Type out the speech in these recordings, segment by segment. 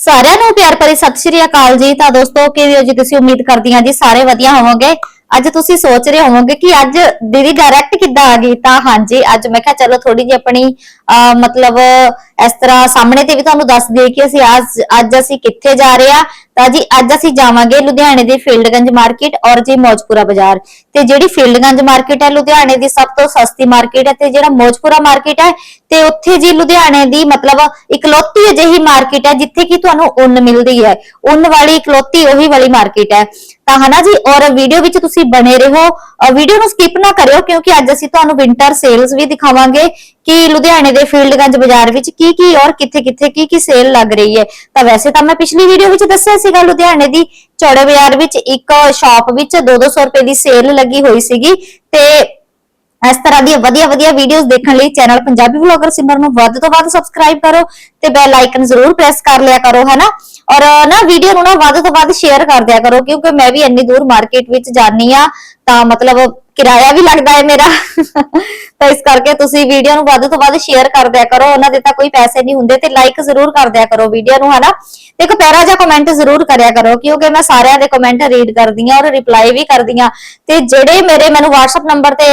ਸਾਰਿਆਂ ਨੂੰ ਪਿਆਰ ਭਰੀ ਸਤਿ ਸ਼੍ਰੀ ਅਕਾਲ ਜੀ। ਤਾਂ ਦੋਸਤੋ ਕਿਵੇਂ ਹੋ ਜੀ? ਤੁਸੀਂ ਉਮੀਦ ਕਰਦੀ ਹਾਂ ਜੀ ਸਾਰੇ ਵਧੀਆ ਹੋਵੋਗੇ। ਅੱਜ ਤੁਸੀਂ ਸੋਚ ਰਹੇ ਹੋਵੋਗੇ ਕਿ ਅੱਜ ਦੀਦੀ ਡਾਇਰੈਕਟ ਕਿੱਦਾਂ ਆ ਗਈ? ਤਾਂ ਹਾਂਜੀ ਅੱਜ ਮੈਂ ਕਿਹਾ ਚਲੋ ਥੋੜੀ ਜਿਹੀ ਆਪਣੀ ਅਹ, ਮਤਲਬ ਇਸ ਤਰ੍ਹਾਂ ਸਾਹਮਣੇ ਤੇ ਵੀ ਤੁਹਾਨੂੰ ਦੱਸ ਦਈਏ ਕਿ ਅਸੀਂ ਅੱਜ ਅੱਜ ਅਸੀਂ ਕਿੱਥੇ ਜਾ ਰਹੇ ਆ ਤਾਂ ਜੀ ਅੱਜ ਅਸੀਂ ਜਾਵਾਂਗੇ ਲੁਧਿਆਣੇ ਦੀ ਫੀਲਡਗੰਜ ਮਾਰਕੀਟ ਔਰ ਜੀ ਮੌਜਪੁਰਾ ਬਾਜ਼ਾਰ। ਤੇ ਜਿਹੜੀ ਫੀਲਡਗੰਜ ਮਾਰਕੀਟ ਹੈ, ਲੁਧਿਆਣੇ ਦੀ ਸਭ ਤੋਂ ਸਸਤੀ ਮਾਰਕੀਟ ਹੈ ਤੇ ਜਿਹੜਾ ਮੌਜਪੁਰਾ ਮਾਰਕੀਟ ਹੈ, ਤੇ ਉੱਥੇ ਜੀ ਲੁਧਿਆਣੇ ਦੀ ਮਤਲਬ ਇਕਲੌਤੀ ਅਜਿਹੀ ਮਾਰਕੀਟ ਹੈ, ਜਿੱਥੇ ਕਿ ਤੁਹਾਨੂੰ ਉੱਨ ਮਿਲਦੀ ਹੈ। ਉੱਨ ਵਾਲੀ, ਇਕਲੌਤੀ ਉਹੀ ਵਾਲੀ ਮਾਰਕੀਟ ਹੈ। ਤਾਂ ਹਨਾ ਜੀ, ਔਰ ਵੀਡੀਓ ਵਿੱਚ ਤੁਸੀਂ ਬਣੇ ਰਹੋ। ਵੀਡੀਓ ਨੂੰ ਸਕਿਪ ਨਾ ਕਰਿਓ, ਕਿਉਂਕਿ ਅੱਜ ਅਸੀਂ ਤੁਹਾਨੂੰ ਵਿੰਟਰ ਸੇਲਸ ਵੀ ਦਿਖਾਵਾਂਗੇ ਕਿ ਲੁਧਿਆਣੇ ਦੇ ਫੀਲਡਗੰਜ ਬਾਜ਼ਾਰ ਵਿੱਚ ਕੀ ਕੀ ਔਰ ਕਿੱਥੇ ਕਿੱਥੇ ਕੀ ਕੀ ਸੇਲ ਲੱਗ ਰਹੀ ਹੈ। ਤਾਂ ਵੈਸੇ ਤਾਂ ਮੈਂ ਪਿਛਲੀ ਵੀਡੀਓ ਵਿੱਚ ਦੱਸਿਆ ਸੀਗਾ ਲੁਧਿਆਣੇ ਦੀ ਚੌੜੇ ਬਾਜ਼ਾਰ ਵਿੱਚ ਇੱਕ ਸ਼ਾਪ ਵਿੱਚ 2-200 ਰੁਪਏ ਦੀ ਸੇਲ ਲੱਗੀ ਹੋਈ ਸੀਗੀ ਤੇ ਇਸ ਤਰ੍ਹਾਂ ਦੀਆਂ ਵਧੀਆ ਵਧੀਆ ਵੀਡੀਓਜ਼ ਦੇਖਣ ਲਈ ਚੈਨਲ ਪੰਜਾਬੀ ਵਲੌਗਰ ਸਿਮਰ ਨੂੰ ਵੱਧ ਤੋਂ ਵੱਧ ਸਬਸਕ੍ਰਾਈਬ ਕਰੋ ਤੇ ਬੈਲ ਆਈਕਨ ਜ਼ਰੂਰ ਪ੍ਰੈਸ ਕਰ ਲਿਆ ਕਰੋ, ਹਨਾ? ਔਰ ਨਾ ਵੀਡੀਓ ਨੂੰ ਨਾ ਵੱਧ ਤੋਂ ਵੱਧ ਸ਼ੇਅਰ ਕਰ ਦਿਆ ਕਰੋ, ਕਿਉਂਕਿ ਮੈਂ ਵੀ ਇੰਨੀ ਦੂਰ ਮਾਰਕੀਟ ਵਿੱਚ ਜਾਣੀ ਆ ਤਾਂ ਮਤਲਬ ਕਿਰਾਇਆ ਵੀ ਲੱਗਦਾ ਹੈ ਮੇਰਾ। ਤਾਂ ਇਸ ਕਰਕੇ ਤੁਸੀਂ ਵੀਡੀਓ ਨੂੰ ਵੱਧ ਤੋਂ ਵੱਧ ਸ਼ੇਅਰ ਕਰ ਦਿਆ ਕਰੋ। ਉਹਨਾਂ ਦੇ ਤਾਂ ਕੋਈ ਪੈਸੇ ਨਹੀਂ ਹੁੰਦੇ ਤੇ ਲਾਈਕ ਜ਼ਰੂਰ ਕਰ ਦਿਆ ਕਰੋ ਵੀਡੀਓ ਨੂੰ, ਹਨਾ? ਤੇ ਇੱਕ ਪਿਆਰਾ ਕਮੈਂਟ ਜ਼ਰੂਰ ਕਰਿਆ ਕਰੋ, ਕਿਉਂਕਿ ਮੈਂ ਸਾਰਿਆਂ ਦੇ ਕਮੈਂਟ ਰੀਡ ਕਰਦੀ ਆ ਔਰ ਰਿਪਲਾਈ ਵੀ ਕਰਦੀ ਆ ਤੇ ਜਿਹੜੇ ਮੇਰੇ, ਮੈਨੂੰ WhatsApp ਨੰਬਰ ਤੇ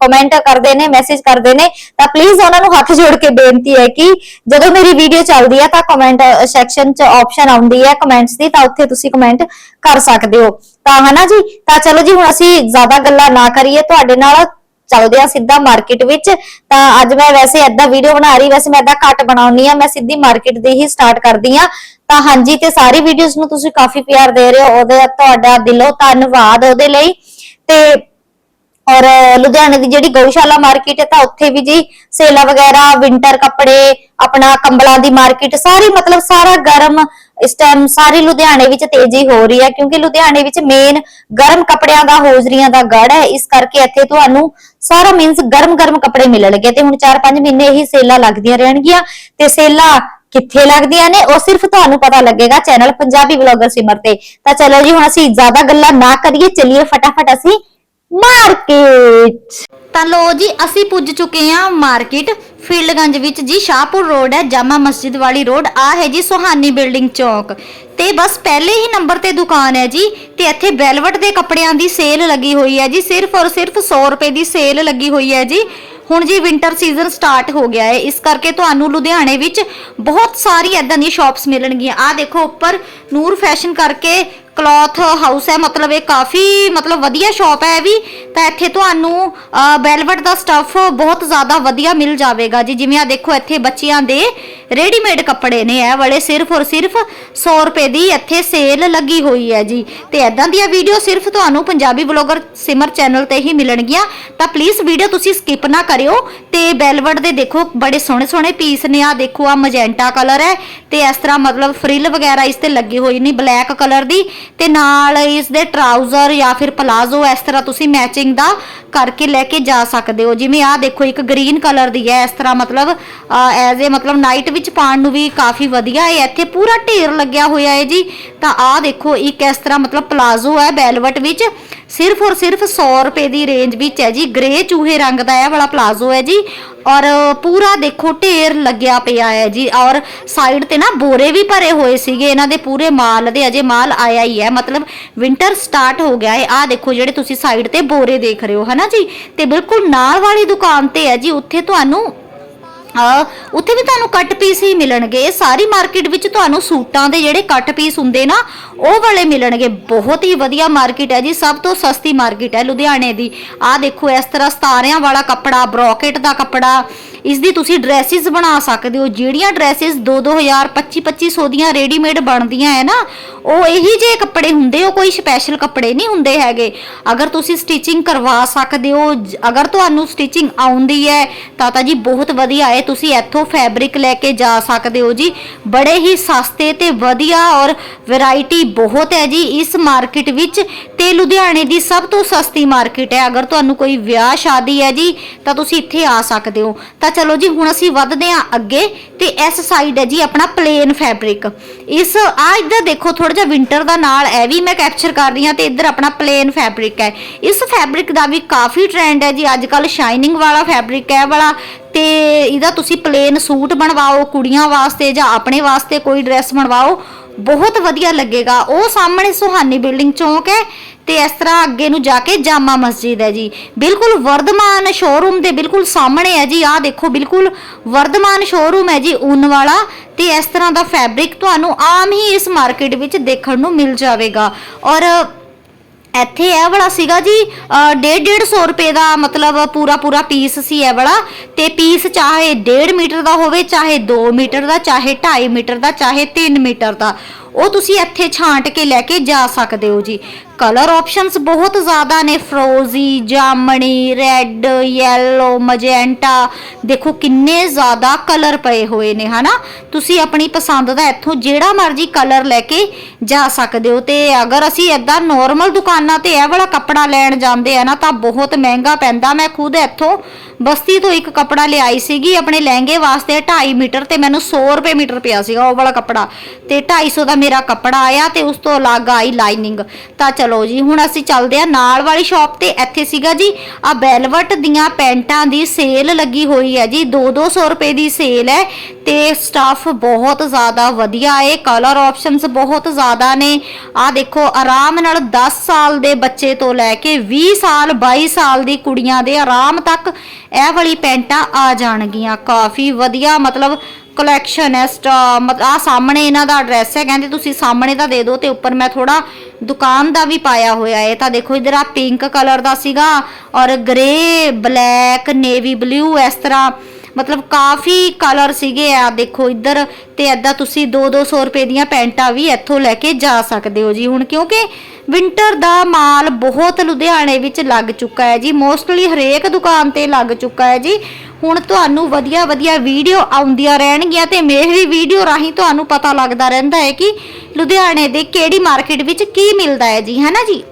ਕਮੈਂਟ ਕਰਦੇ ਨੇ ਮੈਸੇਜ ਕਰਦੇ ਨੇ, ਤਾਂ ਪਲੀਜ਼ ਉਹਨਾਂ ਨੂੰ ਹੱਥ ਜੋੜ ਕੇ ਬੇਨਤੀ ਹੈ ਕਿ ਜਦੋਂ ਮੇਰੀ ਵੀਡੀਓ ਚੱਲਦੀ ਆ ਤਾਂ ਕਮੈਂਟ ਸੈਕਸ਼ਨ 'ਚ ਆਪਸ਼ਨ ਆਉਂਦੀ ਹੈ। ਕਮੈਂਟਸ ਦੀ ਤਾਂ ਉੱਥੇ ਤੁਸੀਂ ਕਮੈਂਟ ਕਰ ਸਕਦੇ ਹੋ। ਤਾਂ ਹਨਾ ਜੀ? ਤਾਂ ਚਲੋ ਜੀ, ਹੁਣ ਅਸੀਂ ਜ਼ਿਆਦਾ ਗੱਲਾਂ ਨਾ ਕਰੀਏ, ਤੁਹਾਡੇ ਨਾਲ ਚੱਲਦੇ ਆ ਸਿੱਧਾ ਮਾਰਕੀਟ ਵਿੱਚ। ਤਾਂ ਅੱਜ ਮੈਂ ਵੈਸੇ ਏਦਾਂ ਵੀਡੀਓ ਬਣਾ ਰਹੀ, ਵੈਸੇ ਮੈਂ ਏਦਾਂ ਘੱਟ ਬਣਾਉਣੀ ਆ ਮੈਂ ਸਿੱਧੀ ਮਾਰਕੀਟ ਦੀ ਹੀ ਸਟਾਰਟ ਕਰਦੀ ਆ ਤਾਂ ਹਾਂਜੀ, ਤੇ ਸਾਰੀ ਵੀਡੀਓਜ਼ ਨੂੰ ਤੁਸੀਂ ਕਾਫੀ ਪਿਆਰ ਦੇ ਰਹੇ ਹੋ, ਉਹਦੇ ਤੁਹਾਡਾ ਦਿਲੋਂ ਧੰਨਵਾਦ ਉਹਦੇ ਲਈ। ਤੇ ਔਰ ਲੁਧਿਆਣੇ ਦੀ ਜਿਹੜੀ ਗਊਸ਼ਾਲਾ ਮਾਰਕੀਟ ਹੈ ਤਾਂ ਉੱਥੇ ਵੀ ਜੀ ਸੇਲਾ ਵਗੈਰਾ ਵਿੰਟਰ ਕੱਪੜੇ, ਆਪਣਾ ਕੰਬਲਾਂ ਦੀ ਮਾਰਕੀਟ ਸਾਰੀ ਮਤਲਬ ਸਾਰਾ ਗਰਮ ਇਸ ਟਾਈਮ ਸਾਰੀ ਲੁਧਿਆਣੇ ਵਿੱਚ ਤੇਜ਼ੀ ਹੋ ਰਹੀ ਹੈ ਕਿਉਂਕਿ ਲੁਧਿਆਣੇ ਵਿੱਚ ਮੇਨ ਗਰਮ ਕੱਪੜਿਆਂ ਦਾ, ਹੋਜ਼ਰੀਆਂ ਦਾ ਗੜ ਹੈ। ਇਸ ਕਰਕੇ ਇੱਥੇ ਤੁਹਾਨੂੰ ਸਾਰਾ ਮੀਨਸ ਗਰਮ ਗਰਮ ਕੱਪੜੇ ਮਿਲਣਗੇ ਤੇ ਹੁਣ 4-5 ਮਹੀਨੇ ਇਹੀ ਸੇਲਾਂ ਲੱਗਦੀਆਂ ਰਹਿਣਗੀਆਂ ਤੇ ਸੇਲਾਂ ਕਿੱਥੇ ਲੱਗਦੀਆਂ ਨੇ ਉਹ ਸਿਰਫ ਤੁਹਾਨੂੰ ਪਤਾ ਲੱਗੇਗਾ ਚੈਨਲ ਪੰਜਾਬੀ ਵਲੌਗਰ ਸਿਮਰ ਤੇ। ਤਾਂ ਚਲੋ ਜੀ ਹੁਣ ਅਸੀਂ ਜ਼ਿਆਦਾ ਗੱਲਾਂ ਨਾ ਕਰੀਏ, ਚੱਲੀਏ ਫਟਾਫਟ ਅਸੀਂ ਮਾਰਕੀਟ। ਤਾਂ ਲੋ ਜੀ, ਅਸੀਂ ਪੁੱਜ ਚੁੱਕੇ ਹਾਂ ਮਾਰਕੀਟ। ਫੀਲਡਗੰਜ ਵਿੱਚ ਜੀ ਸ਼ਾਹਪੁਰ ਰੋਡ ਹੈ, ਜਾਮਾ ਮਸਜਿਦ ਵਾਲੀ ਰੋਡ। ਆ ਹੈ ਜੀ ਸੁਹਾਨੀ ਬਿਲਡਿੰਗ ਚੌਕ। ਤੇ ਬਸ ਪਹਿਲੇ ਹੀ ਨੰਬਰ ਤੇ ਦੁਕਾਨ ਹੈ ਜੀ, ਤੇ ਇੱਥੇ ਵੈਲਵਟ ਦੇ ਕੱਪੜਿਆਂ ਦੀ ਸੇਲ ਲੱਗੀ ਹੋਈ ਹੈ ਜੀ। ਸਿਰਫ ਔਰ ਸਿਰਫ 100 ਰੁਪਏ ਦੀ ਸੇਲ ਲੱਗੀ ਹੋਈ ਹੈ ਜੀ। ਹੁਣ ਜੀ ਵਿੰਟਰ ਸੀਜ਼ਨ ਸਟਾਰਟ ਹੋ ਗਿਆ ਹੈ। ਇਸ ਕਰਕੇ ਤੁਹਾਨੂੰ ਲੁਧਿਆਣੇ ਵਿੱਚ ਬਹੁਤ ਸਾਰੀ ਐਦਾਂ ਦੀਆਂ ਸ਼ਾਪਸ ਮਿਲਣਗੀਆਂ। ਆ ਦੇਖੋ, ਉੱਪਰ ਨੂਰ ਫੈਸ਼ਨ ਕਰਕੇ ਕਲੌਥ ਹਾਊਸ ਹੈ, ਮਤਲਬ ਇਹ ਕਾਫੀ, ਮਤਲਬ ਵਧੀਆ ਸ਼ਾਪ ਹੈ ਇਹ ਵੀ, ਤਾਂ ਇੱਥੇ ਤੁਹਾਨੂੰ ਵੈਲਵਟ ਦਾ ਸਟੱਫ ਬਹੁਤ ਜ਼ਿਆਦਾ ਵਧੀਆ ਮਿਲ ਜਾਵੇਗਾ ਜੀ। ਜਿਵੇਂ ਆ ਦੇਖੋ, ਇੱਥੇ ਬੱਚਿਆਂ ਦੇ ਰੈਡੀਮੇਡ ਕੱਪੜੇ ਨੇ ਇਹ ਵਾਲੇ, ਸਿਰਫ ਔਰ ਸਿਰਫ 100 ਰੁਪਏ ਦੀ ਇੱਥੇ ਸੇਲ ਲੱਗੀ ਹੋਈ ਹੈ ਜੀ। ਤੇ ਐਦਾਂ ਦੀਆਂ ਵੀਡੀਓ ਸਿਰਫ ਤੁਹਾਨੂੰ ਪੰਜਾਬੀ ਬਲੌਗਰ ਸਿਮਰ ਚੈਨਲ ਤੇ ਹੀ ਮਿਲਣਗੀਆਂ। ਤਾਂ ਪਲੀਜ਼ ਵੀਡੀਓ ਤੁਸੀਂ ਸਕਿਪ ਨਾ ਕਰਿਓ ਤੇ ਵੈਲਵਟ ਦੇ ਦੇਖੋ, ਬੜੇ ਸੋਹਣੇ ਸੋਹਣੇ ਪੀਸ ਨੇ। ਆ ਦੇਖੋ ਆ ਮਜੈਂਟਾ ਕਲਰ ਹੈ। ਤੇ ਇਸ ਤਰ੍ਹਾਂ ਮਤਲਬ ਫਰਿੱਲ ਵਗੈਰਾ ਇਸ ਤੇ ਲੱਗੀ ਹੋਈ ਨੇ ਬਲੈਕ ਕਲਰ ਦੀ। ਤੇ ਨਾਲ ਇਸ ਦੇ ਟਰਾਊਜ਼ਰ ਜਾਂ ਫਿਰ ਪਲਾਜ਼ੋ ਇਸ ਤਰ੍ਹਾਂ ਤੁਸੀਂ ਮੈਚਿੰਗ ਦਾ ਕਰਕੇ ਲੈ ਕੇ ਜਾ ਸਕਦੇ ਹੋ। ਜਿਵੇਂ ਆਹ ਦੇਖੋ, ਇੱਕ ਗ੍ਰੀਨ ਕਲਰ ਦੀ ਹੈ। ਇਸ ਤਰ੍ਹਾਂ ਮਤਲਬ ਐਜ਼ ਏ ਮਤਲਬ ਨਾਈਟ ਵਿੱਚ ਪਾਉਣ ਨੂੰ ਵੀ ਕਾਫੀ ਵਧੀਆ ਹੈ। ਇੱਥੇ ਪੂਰਾ ਢੇਰ ਲੱਗਿਆ ਹੋਇਆ ਹੈ ਜੀ। ਤਾਂ ਆਹ ਦੇਖੋ, ਇੱਕ ਇਸ ਤਰ੍ਹਾਂ ਮਤਲਬ ਪਲਾਜ਼ੋ ਹੈ ਬੈਲਵਟ ਵਿੱਚ। ਸਿਰਫ ਔਰ ਸਿਰਫ 100 ਰੁਪਏ ਦੀ ਰੇਂਜ ਵਿੱਚ ਹੈ ਜੀ। ਗ੍ਰੇ ਚੂਹੇ ਰੰਗ ਦਾ ਇਹ ਵਾਲਾ ਪਲਾਜ਼ੋ ਹੈ ਜੀ। ਔਰ ਪੂਰਾ ਦੇਖੋ, ਢੇਰ ਲੱਗਿਆ ਪਿਆ ਹੈ ਜੀ। ਔਰ ਸਾਈਡ ਤੇ ਨਾ ਬੋਰੇ ਵੀ ਭਰੇ ਹੋਏ ਸੀਗੇ। ਇਹਨਾਂ ਦੇ ਪੂਰੇ ਮਾਲ ਦੇ ਅਜੇ ਮਾਲ ਆਇਆ ਹੀ ਹੈ। ਮਤਲਬ ਵਿੰਟਰ ਸਟਾਰਟ ਹੋ ਗਿਆ ਹੈ। ਆਹ ਦੇਖੋ, ਜਿਹੜੇ ਤੁਸੀਂ ਸਾਈਡ ਤੇ ਬੋਰੇ ਦੇਖ ਰਹੇ ਹੋ, ਹਨਾ ਜੀ? ਤੇ ਬਿਲਕੁਲ ਨਾਲ ਵਾਲੀ ਦੁਕਾਨ ਤੇ ਹੈ ਜੀ। ਉੱਥੇ ਤੁਹਾਨੂੰ ਉੱਥੇ ਵੀ ਤੁਹਾਨੂੰ ਕੱਟ ਪੀਸ ਹੀ ਮਿਲਣਗੇ। ਇਹ ਸਾਰੀ ਮਾਰਕੀਟ ਵਿੱਚ ਤੁਹਾਨੂੰ ਸੂਟਾਂ ਦੇ ਜਿਹੜੇ ਕੱਟ ਪੀਸ ਹੁੰਦੇ ਨਾ, ਉਹ ਵਾਲੇ ਮਿਲਣਗੇ। ਬਹੁਤ ਹੀ ਵਧੀਆ ਮਾਰਕੀਟ ਹੈ ਜੀ, ਸਭ ਤੋਂ ਸਸਤੀ ਮਾਰਕੀਟ ਹੈ ਲੁਧਿਆਣੇ ਦੀ। ਆਹ ਦੇਖੋ, ਇਸ ਤਰ੍ਹਾਂ ਸਤਾਰਿਆਂ ਵਾਲਾ ਕੱਪੜਾ, ਬ੍ਰੋਕੇਟ ਦਾ ਕੱਪੜਾ ਇਸ ਦੀ ਤੁਸੀਂ ਡਰੈਸਿਸ ਬਣਾ ਸਕਦੇ ਹੋ। ਜਿਹੜੀਆਂ ਡਰੈਸਿਸ 2-2000 25-2500 ਦੀਆਂ ਰੈਡੀਮੇਡ ਬਣਦੀਆਂ ਹੈ ਨਾ, ਉਹ ਇਹੀ ਜੇ ਕੱਪੜੇ ਹੁੰਦੇ, ਉਹ ਕੋਈ ਸਪੈਸ਼ਲ ਕੱਪੜੇ ਨਹੀਂ ਹੁੰਦੇ ਹੈਗੇ। ਅਗਰ ਤੁਸੀਂ ਸਟਿਚਿੰਗ ਕਰਵਾ ਸਕਦੇ ਹੋ ਅਗਰ ਤੁਹਾਨੂੰ ਸਟਿਚਿੰਗ ਆਉਂਦੀ ਹੈ, ਤਾਂ ਤਾਂ ਜੀ ਬਹੁਤ ਵਧੀਆ ਹੈ। ਤੁਸੀਂ ਇੱਥੋਂ ਫੈਬਰਿਕ ਲੈ ਕੇ ਜਾ ਸਕਦੇ ਹੋ ਜੀ। ਬੜੇ ਹੀ ਸਸਤੇ ਤੇ ਵਧੀਆ ਔਰ ਵੈਰਾਈਟੀ ਬਹੁਤ ਹੈ ਜੀ ਇਸ ਮਾਰਕੀਟ ਵਿੱਚ ਤੇ ਲੁਧਿਆਣੇ ਦੀ ਸਭ ਤੋਂ ਸਸਤੀ ਮਾਰਕੀਟ ਹੈ। ਅਗਰ ਤੁਹਾਨੂੰ ਕੋਈ ਵਿਆਹ ਸ਼ਾਦੀ ਹੈ ਜੀ, ਤਾਂ ਤੁਸੀਂ ਇੱਥੇ ਆ ਸਕਦੇ ਹੋ। ਤਾਂ ਚਲੋ ਜੀ, ਹੁਣ ਅਸੀਂ ਵੱਧਦੇ ਹਾਂ ਅੱਗੇ ਤੇ ਇਸ ਸਾਈਡ ਹੈ ਜੀ ਆਪਣਾ ਪਲੇਨ ਫੈਬਰਿਕ ਇਸ ਆ ਇੱਧਰ ਦੇਖੋ ਥੋੜਾ ਜਿਹਾ ਵਿੰਟਰ ਦਾ ਨਾਲ ਇਹ ਵੀ ਮੈਂ ਕੈਪਚਰ ਕਰ ਰਹੀ ਹਾਂ ਤੇ ਇੱਧਰ ਆਪਣਾ ਪਲੇਨ ਫੈਬਰਿਕ ਹੈ। ਇਸ ਫੈਬਰਿਕ ਦਾ ਵੀ ਕਾਫੀ ਟ੍ਰੈਂਡ ਹੈ ਜੀ। ਅੱਜ ਕੱਲ ਸ਼ਾਈਨਿੰਗ ਵਾਲਾ ਫੈਬਰਿਕ ਹੈ ਵਾਲਾ। ਤੇ ਇਹਦਾ ਤੁਸੀਂ ਪਲੇਨ ਸੂਟ ਬਣਵਾਓ, ਕੁੜੀਆਂ ਵਾਸਤੇ ਜਾਂ ਆਪਣੇ ਵਾਸਤੇ ਕੋਈ ਡਰੈਸ ਬਣਵਾਓ, ਬਹੁਤ ਵਧੀਆ ਲੱਗੇਗਾ। ਉਹ ਸਾਹਮਣੇ ਸੁਹਾਨੀ ਬਿਲਡਿੰਗ ਚੌਂਕ ਹੈ ਤੇ ਇਸ ਤਰ੍ਹਾਂ ਅੱਗੇ ਨੂੰ ਜਾ ਕੇ ਜਾਮਾ ਮਸਜਿਦ ਹੈ ਜੀ। ਬਿਲਕੁਲ ਵਰਧਮਾਨ ਸ਼ੋਰੂਮ ਦੇ ਬਿਲਕੁਲ ਸਾਹਮਣੇ ਹੈ ਜੀ। ਆਹ ਦੇਖੋ, ਬਿਲਕੁਲ ਵਰਧਮਾਨ ਸ਼ੋਰੂਮ ਹੈ ਜੀ, ਊਨ ਵਾਲਾ। ਤੇ ਇਸ ਤਰ੍ਹਾਂ ਦਾ ਫੈਬਰਿਕ ਤੁਹਾਨੂੰ ਆਮ ਹੀ ਇਸ ਮਾਰਕੀਟ ਵਿੱਚ ਦੇਖਣ ਨੂੰ ਮਿਲ ਜਾਵੇਗਾ। ਔਰ ਇੱਥੇ ਇਹ ਵਾਲਾ ਸੀਗਾ ਜੀ 1.5 150 ਰੁਪਏ ਦਾ ਮਤਲਬ ਪੂਰਾ ਪੂਰਾ ਪੀਸ ਸੀ ਇਹ ਵਾਲਾ। ਤੇ ਪੀਸ ਚਾਹੇ 1.5 ਮੀਟਰ ਦਾ ਹੋਵੇ, ਚਾਹੇ 2 ਮੀਟਰ ਦਾ, ਚਾਹੇ 2.5 ਮੀਟਰ ਦਾ, ਚਾਹੇ 3 ਮੀਟਰ ਦਾ, ਉਹ ਤੁਸੀਂ ਇੱਥੇ ਛਾਂਟ ਕੇ ਲੈ ਕੇ ਜਾ ਸਕਦੇ ਹੋ ਜੀ। ਕਲਰ ਆਪਸ਼ਨਸ ਬਹੁਤ ਜ਼ਿਆਦਾ ਨੇ। ਫਰੋਜ਼ੀ ਜਾਮਣੀ ਰੈੱਡ ਯੈਲੋ ਮਜੈਂਟਾ ਦੇਖੋ ਕਿੰਨੇ ਜ਼ਿਆਦਾ ਕਲਰ ਪਏ ਹੋਏ ਨੇ, ਹਨਾ? ਤੁਸੀਂ ਆਪਣੀ ਪਸੰਦ ਦਾ ਇੱਥੋਂ ਜਿਹੜਾ ਮਰਜ਼ੀ ਕਲਰ ਲੈ ਕੇ ਜਾ ਸਕਦੇ ਹੋ। ਤੇ ਅਗਰ ਅਸੀਂ ਏਦਾਂ ਨਾਰਮਲ ਦੁਕਾਨਾਂ ਤੇ ਇਹ ਵਾਲਾ ਕੱਪੜਾ ਲੈਣ ਜਾਂਦੇ ਆ ਨਾ, ਤਾਂ ਬਹੁਤ ਮਹਿੰਗਾ ਪੈਂਦਾ। ਮੈਂ ਖੁਦ ਇੱਥੋਂ ਬਸਤੀ ਤੋਂ ਇੱਕ ਕੱਪੜਾ ਲਿਆਈ ਸੀਗੀ, ਆਪਣੇ ਲਹਿੰਗੇ ਵਾਸਤੇ 2.5 ਮੀਟਰ ਤੇ ਮੈਨੂੰ 100 ਰੁਪਏ ਮੀਟਰ ਪਿਆ ਸੀਗਾ ਉਹ ਵਾਲਾ ਕੱਪੜਾ। ਤੇ 250 ਦਾ ਮੇਰਾ ਕੱਪੜਾ ਆਇਆ ਤੇ ਉਸ ਤੋਂ ਅਲੱਗ ਆਈ ਲਾਈਨਿੰਗ। ਤਾਂ ਚਲੋ ਜੀ, ਹੁਣ ਅਸੀਂ ਚੱਲਦੇ ਆ ਨਾਲ ਵਾਲੀ ਸ਼ਾਪ ਤੇ, ਇੱਥੇ ਸੀਗਾ ਜੀ ਆ ਵੈਲਵਟ ਦੀਆਂ ਪੈਂਟਾਂ ਦੀ ਸੇਲ ਲੱਗੀ ਹੋਈ ਹੈ ਜੀ 2-200 ਰੁਪਏ ਦੀ ਸੇਲ ਹੈ ਤੇ ਸਟਾਫ ਬਹੁਤ ਜ਼ਿਆਦਾ ਵਧੀਆ ਹੈ ਕਲਰ ਆਪਸ਼ਨਸ ਬਹੁਤ ਜ਼ਿਆਦਾ ਨੇ। ਆ ਦੇਖੋ, ਆਰਾਮ ਨਾਲ 10 ਸਾਲ ਦੇ ਬੱਚੇ ਤੋਂ ਲੈ ਕੇ 20 ਸਾਲ 22 ਸਾਲ ਦੀ ਕੁੜੀਆਂ ਦੇ ਆਰਾਮ ਤੱਕ ਇਹ ਵਾਲੀ ਪੈਂਟਾਂ ਆ ਜਾਣਗੀਆਂ। ਕਾਫੀ ਵਧੀਆ ਮਤਲਬ ਕਲੈਕਸ਼ਨ ਹੈ ਸਟਾ ਮਤ ਆ ਸਾਹਮਣੇ ਇਹਨਾਂ ਦਾ ਐਡਰੈਸ ਹੈ, ਕਹਿੰਦੇ ਤੁਸੀਂ ਸਾਹਮਣੇ ਦਾ ਦੇ ਦਿਓ ਤੇ ਉੱਪਰ ਮੈਂ ਥੋੜਾ ਦੁਕਾਨ ਦਾ ਵੀ ਪਾਇਆ ਹੋਇਆ ਹੈ। ਤਾਂ ਦੇਖੋ, ਇਧਰ ਆ ਪਿੰਕ ਕਲਰ ਦਾ ਸੀਗਾ ਔਰ ਗ੍ਰੇ ਬਲੈਕ ਨੇਵੀ ਬਲੂ ਇਸ ਤਰ੍ਹਾਂ ਮਤਲਬ ਕਾਫੀ ਕਲਰ ਸੀਗੇ। ਆ ਦੇਖੋ ਇੱਧਰ ਤੇ ਐਦਾਂ ਤੁਸੀਂ 2-200 ਰੁਪਏ ਦੀਆਂ ਪੈਂਟਾਂ ਵੀ ਇੱਥੋਂ ਲੈ ਕੇ ਜਾ ਸਕਦੇ ਹੋ ਜੀ। ਹੁਣ ਕਿਉਂਕਿ ਵਿੰਟਰ ਦਾ ਮਾਲ ਬਹੁਤ ਲੁਧਿਆਣੇ ਵਿੱਚ ਲੱਗ ਚੁੱਕਾ ਹੈ ਜੀ। ਮੋਸਟਲੀ ਹਰੇਕ ਦੁਕਾਨ ਤੇ ਲੱਗ ਚੁੱਕਾ ਹੈ ਜੀ। ਹੁਣ ਤੁਹਾਨੂੰ ਵਧੀਆ ਵਧੀਆ ਵੀਡੀਓ ਆਉਂਦੀਆਂ ਰਹਿਣਗੀਆਂ ਤੇ ਮੇਰੀ ਵੀਡੀਓ ਰਾਹੀਂ ਤੁਹਾਨੂੰ ਪਤਾ ਲੱਗਦਾ ਰਹਿੰਦਾ ਹੈ ਕਿ ਲੁਧਿਆਣੇ ਦੇ ਕਿਹੜੀ ਮਾਰਕੀਟ ਵਿੱਚ ਕੀ ਮਿਲਦਾ ਹੈ ਜੀ ਹੈਨਾ ਜੀ?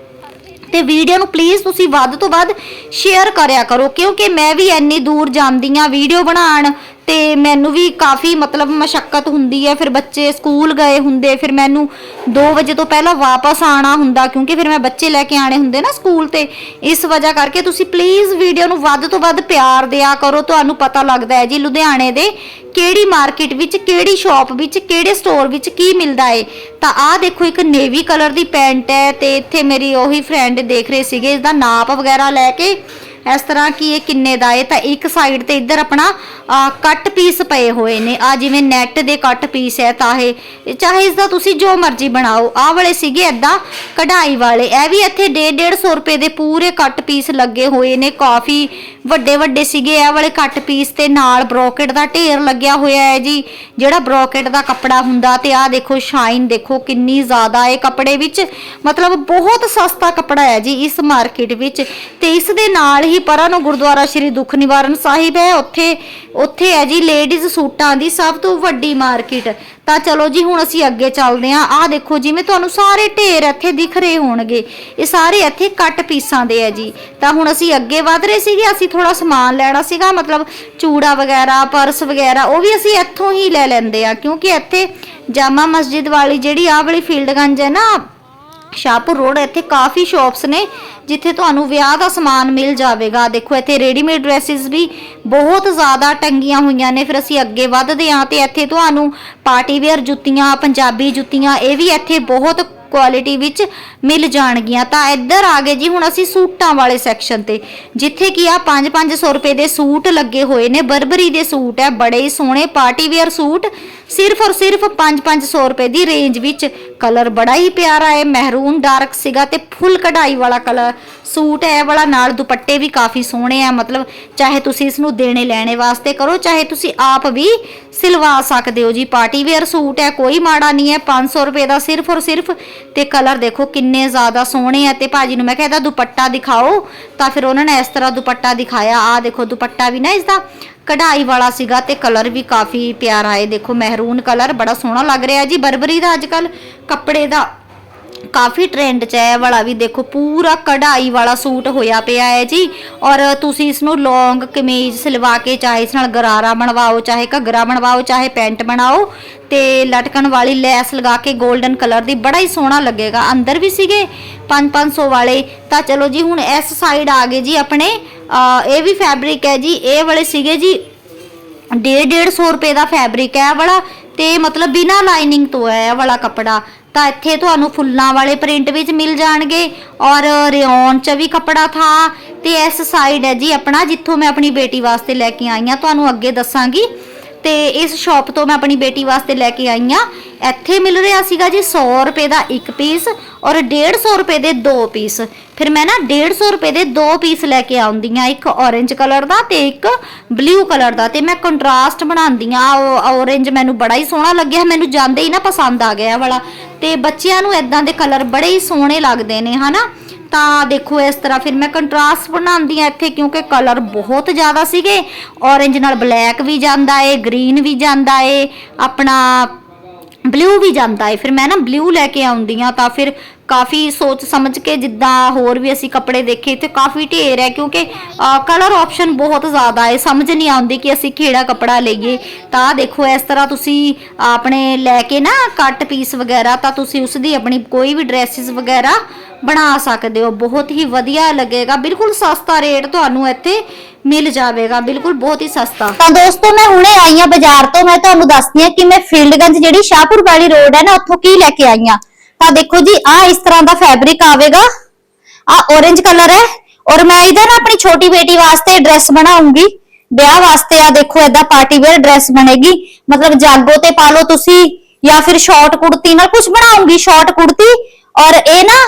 ਤੇ ਵੀਡੀਓ ਨੂੰ ਪਲੀਜ਼ ਤੁਸੀਂ ਵੱਧ ਤੋਂ ਵੱਧ ਸ਼ੇਅਰ ਕਰਿਆ ਕਰੋ, ਕਿਉਂਕਿ ਮੈਂ ਵੀ ਇੰਨੀ ਦੂਰ ਜਾਂਦੀ ਆ ਵੀਡੀਓ ਬਣਾਉਣ ਤੇ ਮੈਨੂੰ ਵੀ ਕਾਫੀ ਮਤਲਬ ਮਸ਼ੱਕਤ ਹੁੰਦੀ ਹੈ। ਫਿਰ ਬੱਚੇ ਸਕੂਲ ਗਏ ਹੁੰਦੇ, ਫਿਰ ਮੈਨੂੰ 2 ਵਜੇ ਤੋਂ ਪਹਿਲਾਂ ਵਾਪਸ ਆਣਾ ਹੁੰਦਾ ਕਿਉਂਕਿ ਫਿਰ ਮੈਂ ਬੱਚੇ ਲੈ ਕੇ ਆਣੇ ਹੁੰਦੇ ਨਾ ਸਕੂਲ ਤੇ। ਇਸ ਵਜ੍ਹਾ ਕਰਕੇ ਤੁਸੀਂ ਪਲੀਜ਼ ਵੀਡੀਓ ਨੂੰ ਵੱਧ ਤੋਂ ਵੱਧ ਪਿਆਰ ਦਿਆ ਕਰੋ। ਤੁਹਾਨੂੰ ਪਤਾ ਲੱਗਦਾ ਹੈ ਜੀ ਲੁਧਿਆਣੇ ਦੇ ਕਿਹੜੀ ਮਾਰਕੀਟ ਵਿੱਚ, ਕਿਹੜੀ ਸ਼ਾਪ ਵਿੱਚ, ਕਿਹੜੇ ਸਟੋਰ ਵਿੱਚ ਕੀ ਮਿਲਦਾ ਏ। ਤਾਂ ਆਹ ਦੇਖੋ ਇੱਕ ਨੇਵੀ ਕਲਰ ਦੀ ਪੈਂਟ ਹੈ ਤੇ ਇੱਥੇ ਮੇਰੀ ਉਹੀ ਫਰੈਂਡ ਦੇਖ ਰਹੇ ਸੀਗੇ ਇਸ ਦਾ ਨਾਪ ਵਗੈਰਾ ਲੈ ਕੇ। ਇਸ ਤਰ੍ਹਾਂ ਕਿ ਇਹ ਕਿੰਨੇ ਦਾ ਹੈ? ਤਾਂ ਇੱਕ ਸਾਈਡ ਤੇ ਇੱਧਰ ਆਪਣਾ ਕੱਟ ਪੀਸ ਪਏ ਹੋਏ ਨੇ। ਆ ਜਿਵੇਂ ਨੈਟ ਦੇ ਕੱਟ ਪੀਸ ਹੈ ਤਾਂ ਇਹ ਚਾਹੇ ਇਸ ਦਾ ਤੁਸੀਂ ਜੋ ਮਰਜ਼ੀ ਬਣਾਓ, ਆਹ ਵਾਲੇ ਸੀਗੇ ਐਦਾਂ ਕਢਾਈ ਵਾਲੇ। ਇਹ ਵੀ ਇੱਥੇ 150 ਰੁਪਏ ਦੇ ਪੂਰੇ ਕੱਟ ਪੀਸ ਲੱਗੇ ਹੋਏ ਨੇ। ਕਾਫੀ ਵੱਡੇ ਵੱਡੇ ਸੀਗੇ ਇਹ ਵਾਲੇ ਕੱਟ ਪੀਸ ਤੇ ਨਾਲ ਬ੍ਰੋਕਟ ਦਾ ਢੇਰ ਲੱਗਿਆ ਹੋਇਆ ਹੈ ਜੀ, ਜਿਹੜਾ ਬ੍ਰੋਕਟ ਦਾ ਕੱਪੜਾ ਹੁੰਦਾ ਤੇ ਆਹ ਦੇਖੋ ਸ਼ਾਈਨ ਦੇਖੋ ਕਿੰਨੀ ਜ਼ਿਆਦਾ ਹੈ ਕੱਪੜੇ ਵਿੱਚ। ਮਤਲਬ ਬਹੁਤ ਸਸਤਾ ਕੱਪੜਾ ਹੈ ਜੀ ਇਸ ਮਾਰਕੀਟ ਵਿੱਚ। ਤੇ ਇਸ ਦੇ ਨਾਲ ਹੀ ਪਰਾਂ ਨੂੰ ਗੁਰਦੁਆਰਾ ਸ਼੍ਰੀ ਦੁੱਖ ਨਿਵਾਰਨ ਸਾਹਿਬ ਹੈ। ਉੱਥੇ ਉੱਥੇ ਹੈ ਜੀ ਲੇਡੀਜ਼ ਸੂਟਾਂ ਦੀ ਸਭ ਤੋਂ ਵੱਡੀ ਮਾਰਕੀਟ ਤਾਂ ਚਲੋ ਜੀ, ਹੁਣ ਅਸੀਂ ਅੱਗੇ ਚੱਲਦੇ ਹਾਂ। ਆਹ ਦੇਖੋ ਜਿਵੇਂ ਤੁਹਾਨੂੰ ਸਾਰੇ ਢੇਰ ਇੱਥੇ ਦਿਖ ਰਹੇ ਹੋਣਗੇ। ਇਹ ਸਾਰੇ ਇੱਥੇ ਕੱਟ ਪੀਸਾਂ ਦੇ ਹੈ ਜੀ। ਤਾਂ ਹੁਣ ਅਸੀਂ ਅੱਗੇ ਵਧ ਰਹੇ ਸੀਗੇ, ਅਸੀਂ ਥੋੜਾ ਸਮਾਨ ਲੈਣਾ ਸੀਗਾ, ਮਤਲਬ ਚੂੜਾ ਵਗੈਰਾ ਪਰਸ ਵਗੈਰਾ, ਉਹ ਵੀ ਅਸੀਂ ਇੱਥੋਂ ਹੀ ਲੈ ਲੈਂਦੇ ਆ ਕਿਉਂਕਿ ਇੱਥੇ ਜਾਮਾ ਮਸਜਿਦ ਵਾਲੀ ਜਿਹੜੀ ਆਹ ਵਾਲੀ ਫੀਲਡ ਗੰਜ ਹੈ ਨਾ ਸ਼ਾਹਪੁਰ ਰੋਡ ਇੱਥੇ ਕਾਫੀ ਸ਼ਾਪਸ ਨੇ ਜਿੱਥੇ ਤੁਹਾਨੂੰ ਵਿਆਹ ਦਾ ਸਮਾਨ ਮਿਲ ਜਾਵੇਗਾ। ਦੇਖੋ, ਇੱਥੇ ਰੈਡੀਮੇਡ ਡਰੈਸਸ ਵੀ ਬਹੁਤ ਜ਼ਿਆਦਾ ਟੰਗੀਆਂ ਹੋਈਆਂ ਨੇ। ਫਿਰ ਅਸੀਂ ਅੱਗੇ ਵੱਧਦੇ ਹਾਂ ਤੇ ਇੱਥੇ ਤੁਹਾਨੂੰ ਪਾਰਟੀ ਵੇਅਰ ਜੁੱਤੀਆਂ, ਪੰਜਾਬੀ ਜੁੱਤੀਆਂ, ਇਹ ਵੀ ਇੱਥੇ ਬਹੁਤ ਕੁਆਲਿਟੀ ਵਿੱਚ ਮਿਲ ਜਾਣਗੀਆਂ। ਤਾਂ ਇੱਧਰ ਆ ਗਏ ਜੀ, ਹੁਣ ਅਸੀਂ ਸੂਟਾਂ ਵਾਲੇ ਸੈਕਸ਼ਨ ਤੇ, ਜਿੱਥੇ ਕਿ ਆ 5-500 ਰੁਪਏ ਦੇ ਸੂਟ ਲੱਗੇ ਹੋਏ ਨੇ। ਬਰਬਰੀ ਦੇ ਸੂਟ ਹੈ, ਬੜੇ ਹੀ ਸੋਹਣੇ ਪਾਰਟੀ ਵੇਅਰ ਸੂਟ। ਸਿਰਫ ਔਰ ਸਿਰਫ 5-500 ਰੁਪਏ ਦੀ ਰੇਂਜ ਵਿੱਚ ਕਲਰ ਬੜਾ ਹੀ ਪਿਆਰਾ ਹੈ ਮਹਿਰੂਨ ਡਾਰਕ ਸੀਗਾ ਤੇ ਫੁੱਲ ਕਢਾਈ ਵਾਲਾ ਕਲਰ ਸੂਟ ਹੈ ਵਾਲਾ ਨਾਲ ਦੁਪੱਟੇ ਵੀ ਕਾਫੀ ਸੋਹਣੇ ਆ, ਮਤਲਬ ਚਾਹੇ ਤੁਸੀਂ ਇਸ ਨੂੰ ਦੇਣੇ ਲੈਣੇ ਵਾਸਤੇ ਕਰੋ, ਚਾਹੇ ਤੁਸੀਂ ਆਪ ਵੀ ਸਿਲਵਾ ਸਕਦੇ ਹੋ ਜੀ। ਪਾਰਟੀ ਵੇਅਰ ਸੂਟ ਹੈ, ਕੋਈ ਮਾੜਾ ਨਹੀਂ ਹੈ 500 ਰੁਪਏ ਦਾ ਸਿਰਫ ਔਰ ਸਿਰਫ। ਤੇ ਕਲਰ ਦੇਖੋ ਕਿੰਨੇ ਜ਼ਿਆਦਾ ਸੋਹਣੇ ਆ। ਤੇ ਭਾਜੀ ਨੂੰ ਮੈਂ ਕਿਹਾ ਇਹਦਾ ਦੁਪੱਟਾ ਦਿਖਾਓ, ਤਾਂ ਫਿਰ ਉਹਨਾਂ ਨੇ ਇਸ ਤਰ੍ਹਾਂ ਦੁਪੱਟਾ ਦਿਖਾਇਆ। ਆ ਦੇਖੋ ਦੁਪੱਟਾ ਵੀ ਨਾ ਇਸ ਦਾ ਕਢਾਈ ਵਾਲਾ ਸੀਗਾ ਤੇ ਕਲਰ ਵੀ ਕਾਫੀ ਪਿਆਰਾ ਹੈ। ਦੇਖੋ, ਮਹਿਰੂਨ ਕਲਰ ਬੜਾ ਸੋਹਣਾ ਲੱਗ ਰਿਹਾ ਜੀ। ਬਰਬਰੀ ਦਾ ਅੱਜ ਅੱਜਕੱਲ ਕੱਪੜੇ ਦਾ ਕਾਫੀ ਟ੍ਰੈਂਡ ਚ ਹੈ, ਇਹ ਵਾਲਾ ਵੀ ਦੇਖੋ, ਪੂਰਾ ਕਢਾਈ ਵਾਲਾ ਸੂਟ ਹੋਇਆ ਪਿਆ ਹੈ ਜੀ। ਔਰ ਤੁਸੀਂ ਇਸ ਨੂੰ ਲੌਂਗ ਕਮੀਜ਼ ਸਿਲਵਾ ਕੇ, ਚਾਹੇ ਇਸ ਨਾਲ ਗਰਾਰਾ ਬਣਵਾਓ, ਚਾਹੇ ਘੱਗਰਾ ਬਣਵਾਓ, ਚਾਹੇ ਪੈਂਟ ਬਣਾਓ, ਤੇ ਲਟਕਣ ਵਾਲੀ ਲੈਸ ਲਗਾ ਕੇ 골ਡਨ ਕਲਰ ਦੀ ਬੜਾ ਹੀ ਸੋਹਣਾ ਲੱਗੇਗਾ। ਅੰਦਰ ਵੀ ਸੀਗੇ 5-500 ਵਾਲੇ। ਤਾਂ ਚਲੋ ਜੀ, ਹੁਣ ਇਸ ਸਾਈਡ ਆ ਗਏ ਜੀ ਆਪਣੇ। ਇਹ ਵੀ ਫੈਬਰਿਕ ਹੈ ਜੀ। ਇਹ ਵਾਲੇ ਸੀਗੇ ਜੀ, ਡੇਢ ਡੇਢ ਸੌ ਰੁਪਏ ਦਾ ਫੈਬਰਿਕ ਹੈ ਇਹ ਵਾਲਾ। ਤੇ ਮਤਲਬ ਬਿਨਾ ਲਾਈਨਿੰਗ ਤੋਂ ਹੈ ਇਹ ਵਾਲਾ ਕੱਪੜਾ। ਤਾਂ ਇੱਥੇ ਤੁਹਾਨੂੰ ਫੁੱਲਾਂ ਵਾਲੇ ਪ੍ਰਿੰਟ ਵਿੱਚ ਮਿਲ ਜਾਣਗੇ ਔਰ ਰਿਓਨ ਚ ਵੀ ਕੱਪੜਾ ਥਾ ਤੇ ਇਸ ਸਾਈਡ ਹੈ ਜੀ ਆਪਣਾ, ਜਿੱਥੋਂ ਮੈਂ ਆਪਣੀ ਬੇਟੀ ਵਾਸਤੇ ਲੈ ਕੇ ਆਈ ਹਾਂ। ਤੁਹਾਨੂੰ ਅੱਗੇ ਦੱਸਾਂਗੀ। ਤੇ ਇਸ ਸ਼ਾਪ ਤੋਂ ਮੈਂ ਆਪਣੀ ਬੇਟੀ ਵਾਸਤੇ ਲੈ ਕੇ ਆਈ ਆ ਇੱਥੇ ਮਿਲ ਰਿਹਾ ਸੀਗਾ ਜੀ 100 ਰੁਪਏ ਦਾ ਇੱਕ ਪੀਸ ਔਰ 150 ਰੁਪਏ ਦੇ ਦੋ ਪੀਸ ਫਿਰ ਮੈਂ ਨਾ 150 ਰੁਪਏ ਦੇ ਦੋ ਪੀਸ ਲੈ ਕੇ ਆਉਂਦੀ ਆ ਇੱਕ orange ਕਲਰ ਦਾ ਤੇ ਇੱਕ ਬਲੂ ਕਲਰ ਦਾ ਤੇ ਮੈਂ ਕੰਟਰਾਸਟ ਬਣਾਉਂਦੀ ਆ orange ਮੈਨੂੰ ਬੜਾ ਹੀ ਸੋਹਣਾ ਲੱਗਿਆ, ਮੈਨੂੰ ਜਾਂਦੇ ਹੀ ਨਾ ਪਸੰਦ ਆ ਗਿਆ ਵਾਲਾ। ਤੇ ਬੱਚਿਆਂ ਨੂੰ ਇਦਾਂ ਦੇ ਕਲਰ ਬੜੇ ਹੀ ਸੋਹਣੇ ਲੱਗਦੇ ਨੇ, ਹਨਾ? ਤਾਂ ਦੇਖੋ ਇਸ ਤਰ੍ਹਾਂ ਫਿਰ ਮੈਂ ਕੰਟਰਾਸਟ ਬਣਾਉਂਦੀ ਆ ਇੱਥੇ ਕਿਉਂਕਿ ਕਲਰ ਬਹੁਤ ਜ਼ਿਆਦਾ ਸੀਗੇ। Orange ਨਾਲ ਬਲੈਕ ਵੀ ਜਾਂਦਾ ਏ ਗ੍ਰੀਨ ਵੀ ਜਾਂਦਾ ਏ, ਆਪਣਾ ਬਲੂ ਵੀ ਜਾਂਦਾ ਏ। ਫਿਰ ਮੈਂ ਨਾ ਬਲੂ ਲੈ ਕੇ ਆਉਂਦੀ ਆ ਤਾਂ ਫਿਰ ਕਾਫੀ ਸੋਚ ਸਮਝ ਕੇ ਜਿੱਦਾਂ ਹੋਰ ਵੀ ਅਸੀਂ ਕੱਪੜੇ ਦੇਖੇ ਤੇ ਕਾਫੀ ਢੇਰ ਹੈ ਕਿਉਂਕਿ ਕਲਰ ਆਪਸ਼ਨ ਬਹੁਤ ਜ਼ਿਆਦਾ ਏ ਸਮਝ ਨਹੀਂ ਆਉਂਦੀ ਕਿ ਅਸੀਂ ਕਿਹੜਾ ਕੱਪੜਾ ਲਈਏ। ਤਾਂ ਦੇਖੋ, ਇਸ ਤਰ੍ਹਾਂ ਤੁਸੀਂ ਆਪਣੇ ਲੈ ਕੇ ਨਾ ਕੱਟ ਪੀਸ ਵਗੈਰਾ, ਤਾਂ ਤੁਸੀਂ ਉਸ ਦੀ ਆਪਣੀ ਕੋਈ ਵੀ ਡਰੈਸਿਸ ਵਗੈਰਾ ਬਣਾ ਸਕਦੇ ਹੋ। ਬਹੁਤ ਹੀ ਵਧੀਆ ਲੱਗੇਗਾ। ਬਿਲਕੁਲ ਸਸਤਾ ਰੇਟ ਤੁਹਾਨੂੰ ਇੱਥੇ ਮਿਲ ਜਾਵੇਗਾ। ਬਿਲਕੁਲ ਬਹੁਤ ਹੀ ਸਸਤਾ। ਤਾਂ ਦੋਸਤੋ, ਮੈਂ ਹੁਣੇ ਆਈ ਆ ਬਾਜ਼ਾਰ ਤੋਂ। ਮੈਂ ਤੁਹਾਨੂੰ ਦੱਸਦੀ ਆ ਕਿ ਮੈਂ ਫੀਲਡਗੰਜ ਜਿਹੜੀ ਸ਼ਾਹਪੁਰ ਵਾਲੀ ਰੋਡ ਹੈ ਨਾ, ਉੱਥੋਂ ਕੀ ਲੈ ਕੇ ਆਈ ਆ ਤਾਂ ਦੇਖੋ ਜੀ ਆ ਇਸ ਤਰ੍ਹਾਂ ਦਾ ਫੈਬਰਿਕ ਆਵੇਗਾ। ਆ orange ਕਲਰ ਹੈ ਔਰ ਮੈਂ ਇਹਦਾ ਨਾ ਆਪਣੀ ਛੋਟੀ ਬੇਟੀ ਵਾਸਤੇ ਡਰੈਸ ਬਣਾਉਂਗੀ। ਵਿਆਹ ਵਾਸਤੇ ਆ ਦੇਖੋ, ਏਦਾਂ ਪਾਰਟੀ ਵੇਅਰ ਡਰੈਸ ਬਣੇਗੀ। ਮਤਲਬ ਜਾਗੋ ਤੇ ਪਾ ਲਓ ਤੁਸੀਂ ਜਾਂ ਫਿਰ ਸ਼ਾਰਟ ਕੁੜਤੀ ਨਾਲ ਕੁਝ ਬਣਾਉਂਗੀ ਸ਼ਾਰਟ ਕੁੜਤੀ। ਔਰ ਇਹ ਨਾ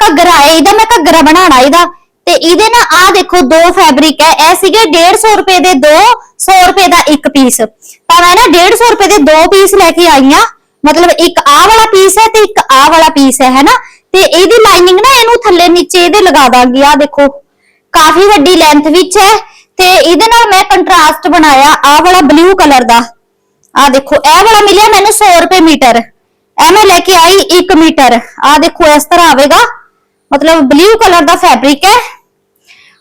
ਘੱਗਰਾ ਹੈ, ਇਹਦਾ ਮੈਂ ਘੱਗਰਾ ਬਣਾਉਣਾ ਇਹਦਾ। ਤੇ ਇਹਦੇ ਨਾ ਆ ਦੇਖੋ, ਦੋ ਫੈਬਰਿਕ ਹੈ। ਇਹ ਸੀਗੇ 150 ਰੁਪਏ ਦੇ ਦੋ 100 ਰੁਪਏ ਦਾ ਇੱਕ ਪੀਸ ਤਾਂ ਮੈਂ ਨਾ 150 ਰੁਪਏ ਦੇ ਦੋ ਪੀਸ ਲੈ ਕੇ ਆਈ ਆ ਮਤਲਬ ਇੱਕ ਆਹ ਵਾਲਾ ਪੀਸ ਹੈ ਤੇ ਇੱਕ ਆਹ ਵਾਲਾ ਪੀਸ ਹੈ ਹੈਨਾ ਤੇ ਇਹਦੀ ਲਾਈਨਿੰਗ ਨਾ ਇਹਨੂੰ ਥੱਲੇ ਨੀਚੇ ਇਹਦੇ ਲਗਾ ਦਾਂਗੀ ਆ ਦੇਖੋ। ਕਾਫੀ ਵੱਡੀ ਲੈਂਥ ਵਿੱਚ ਹੈ ਤੇ ਇਹਦੇ ਨਾਲ ਮੈਂ ਕੰਟਰਾਸਟ ਬਣਾਇਆ ਆਹ ਵਾਲਾ ਬਲੂ ਕਲਰ ਦਾ। ਆ ਦੇਖੋ, ਇਹ ਵਾਲਾ ਮਿਲਿਆ ਮੈਨੂੰ 100 ਰੁਪਏ ਮੀਟਰ। ਇਹ ਮੈਂ ਲੈ ਕੇ ਆਈ 1 ਮੀਟਰ। ਆ ਦੇਖੋ, ਇਸ ਤਰ੍ਹਾਂ ਆਵੇਗਾ। ਮਤਲਬ ਬਲੂ ਕਲਰ ਦਾ ਫੈਬਰਿਕ ਹੈ।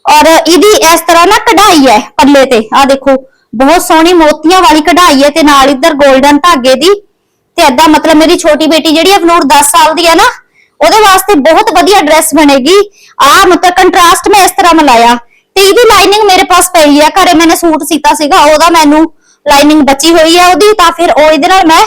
ਔਰ ਇਹਦੀ ਇਸ ਤਰ੍ਹਾਂ ਨਾ ਕਢਾਈ ਹੈ ਪੱਲੇ ਤੇ। ਆ ਦੇਖੋ, ਬਹੁਤ ਸੋਹਣੀ ਮੋਤੀਆਂ ਵਾਲੀ ਕਢਾਈ ਹੈ ਤੇ ਨਾਲ ਇੱਧਰ 골ਡਨ ਧਾਗੇ ਦੀ ਤੇ ਏਦਾਂ ਮਤਲਬ ਮੇਰੀ ਛੋਟੀ ਬੇਟੀ ਜਿਹੜੀ ਅਬਨੂਰ 10 ਸਾਲ ਦੀ ਹੈ ਨਾ, ਉਹਦੇ ਵਾਸਤੇ ਬਹੁਤ ਵਧੀਆ ਡਰੈਸ ਬਣੇਗੀ। ਆ ਮਤਲਬ ਕੰਟਰਾਸਟ ਮੈਂ ਇਸ ਤਰ੍ਹਾਂ ਮਿਲਾਇਆ। ਤੇ ਇਹਦੀ ਲਾਈਨਿੰਗ ਮੇਰੇ ਪਾਸ ਪਈ ਹੈ ਘਰੇ ਮੈंने ਸੂਟ ਸੀਤਾ ਸੀਗਾ, ਉਹਦਾ ਮੈਨੂੰ ਲਾਈਨਿੰਗ ਬਚੀ ਹੋਈ ਹੈ ਉਹਦੀ, ਤਾਂ ਫਿਰ ਉਹ ਇਹਦੇ ਨਾਲ ਮੈਂ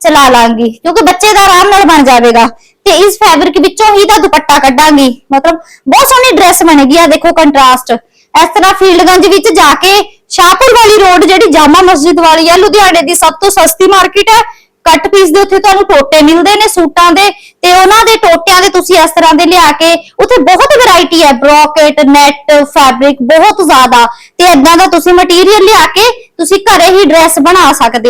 ਚਲਾ ਲਾਂਗੀ, ਕਿਉਂਕਿ ਬੱਚੇ ਦਾ ਆਰਾਮ ਨਾਲ ਬਣ ਜਾਵੇਗਾ। ਤੇ ਇਸ ਫੈਬਰਿਕ ਵਿੱਚੋਂ ਹੀ ਦਾ ਦੁਪੱਟਾ ਕੱਢਾਂਗੀ। ਮਤਲਬ ਬਹੁਤ ਸੋਹਣੀ ਡਰੈਸ ਬਣੇਗੀ ਆ ਦੇਖੋ ਕੰਟਰਾਸਟ ਇਸ ਤਰ੍ਹਾਂ ਫੀਲਡਗੰਜ ਵਿੱਚ ਜਾ ਕੇ ਸ਼ਾਹਪੁਰ ਵਾਲੀ ਰੋਡ ਜਿਹੜੀ ਜਾਮਾ ਮਸਜਿਦ ਵਾਲੀ ਹੈ ਲੁਧਿਆਣੇ ਦੀ ਸਭ ਤੋਂ ਸਸਤੀ ਮਾਰਕੀਟ ਹੈ ਕੱਟ ਪੀਸ ਦੇ ਉੱਥੇ ਤੁਹਾਨੂੰ ਟੋਟੇ ਮਿਲਦੇ ਨੇ ਸੂਟਾਂ ਦੇ ਤੇ ਉਹਨਾਂ ਦੇ ਟੋਟਿਆਂ ਦੇ ਤੁਸੀਂ ਇਸ ਤਰ੍ਹਾਂ ਦੇ ਲਿਆ ਕੇ ਉੱਥੇ ਬਹੁਤ ਵੈਰਾਈਟੀ ਹੈ ਬ੍ਰੋਕੇਟ ਨੈਟ ਫੈਬਰਿਕ ਬਹੁਤ ਜ਼ਿਆਦਾ ਤੇ ਇਦਾਂ ਦਾ ਤੁਸੀਂ ਮਟੀਰੀਅਲ ਲਿਆ ਕੇ ਤੁਸੀਂ ਘਰੇ ਹੀ ਡਰੈਸ ਬਣਾ ਸਕਦੇ ਹੋ।